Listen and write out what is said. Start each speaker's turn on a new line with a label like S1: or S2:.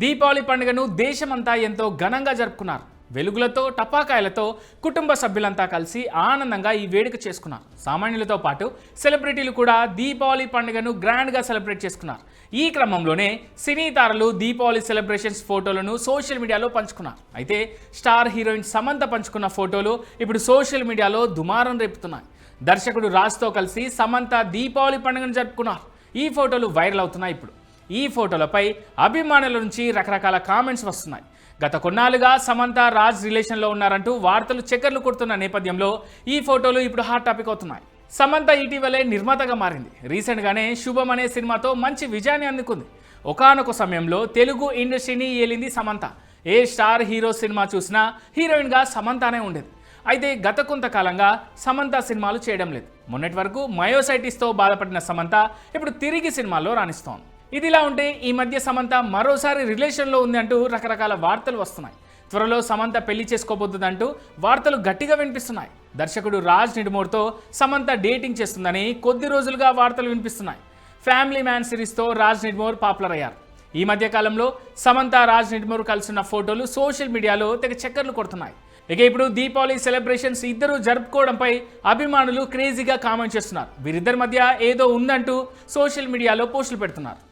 S1: దీపావళి పండుగను దేశమంతా ఎంతో ఘనంగా జరుపుకున్నారు. వెలుగులతో టపాకాయలతో కుటుంబ సభ్యులంతా కలిసి ఆనందంగా ఈ వేడుక చేసుకున్నారు. సామాన్యులతో పాటు సెలబ్రిటీలు కూడా దీపావళి పండుగను గ్రాండ్గా సెలబ్రేట్ చేసుకున్నారు. ఈ క్రమంలోనే సినీ తారలు దీపావళి సెలబ్రేషన్స్ ఫోటోలను సోషల్ మీడియాలో పంచుకున్నారు. అయితే స్టార్ హీరోయిన్ సమంత పంచుకున్న ఫోటోలు ఇప్పుడు సోషల్ మీడియాలో దుమారం రేపుతున్నాయి. దర్శకుడు రాజ్తో కలిసి సమంత దీపావళి పండుగను జరుపుకున్నారు. ఈ ఫోటోలు వైరల్ అవుతున్నాయి ఇప్పుడు. ఈ ఫోటోలపై అభిమానుల నుంచి రకరకాల కామెంట్స్ వస్తున్నాయి. గత కొన్నాళ్ళుగా సమంత రాజ్ రిలేషన్లో ఉన్నారంటూ వార్తలు చక్కర్లు కొడుతున్న నేపథ్యంలో ఈ ఫోటోలు ఇప్పుడు హాట్ టాపిక్ అవుతున్నాయి. సమంత ఇటీవలే నిర్మాతగా మారింది. రీసెంట్గానే శుభం అనే సినిమాతో మంచి విజయాన్ని అందుకుంది. ఒకానొక సమయంలో తెలుగు ఇండస్ట్రీని ఏలింది సమంత. ఏ స్టార్ హీరో సినిమా చూసినా హీరోయిన్గా సమంతనే ఉండేది. అయితే గత కొంతకాలంగా సమంత సినిమాలు చేయడం లేదు. మొన్నటి వరకు మయోసైటిస్తో బాధపడిన సమంత ఇప్పుడు తిరిగి సినిమాల్లో రాణిస్తోంది. ఇదిలా ఉంటే ఈ మధ్య సమంత మరోసారి రిలేషన్లో ఉంది అంటూ రకరకాల వార్తలు వస్తున్నాయి. త్వరలో సమంత పెళ్ళి చేసుకోబోతుందంటూ వార్తలు గట్టిగా వినిపిస్తున్నాయి. దర్శకుడు రాజ్ నిడుమూర్తో సమంత డేటింగ్ చేస్తుందని కొద్ది రోజులుగా వార్తలు వినిపిస్తున్నాయి. ఫ్యామిలీ మ్యాన్ సిరీస్తో రాజ్ నిడ్మోర్ పాపులర్ అయ్యారు ఈ మధ్య కాలంలో సమంత రాజ్ నిడ్మోర్ కలిసిన ఫోటోలు సోషల్ మీడియాలో తెగ చక్కర్లు కొడుతున్నాయి. ఇక ఇప్పుడు దీపావళి సెలబ్రేషన్స్ ఇద్దరు జరుపుకోవడంపై అభిమానులు క్రేజీగా కామెంట్ చేస్తున్నారు. వీరిద్దరి మధ్య ఏదో ఉందంటూ సోషల్ మీడియాలో పోస్టులు పెడుతున్నారు.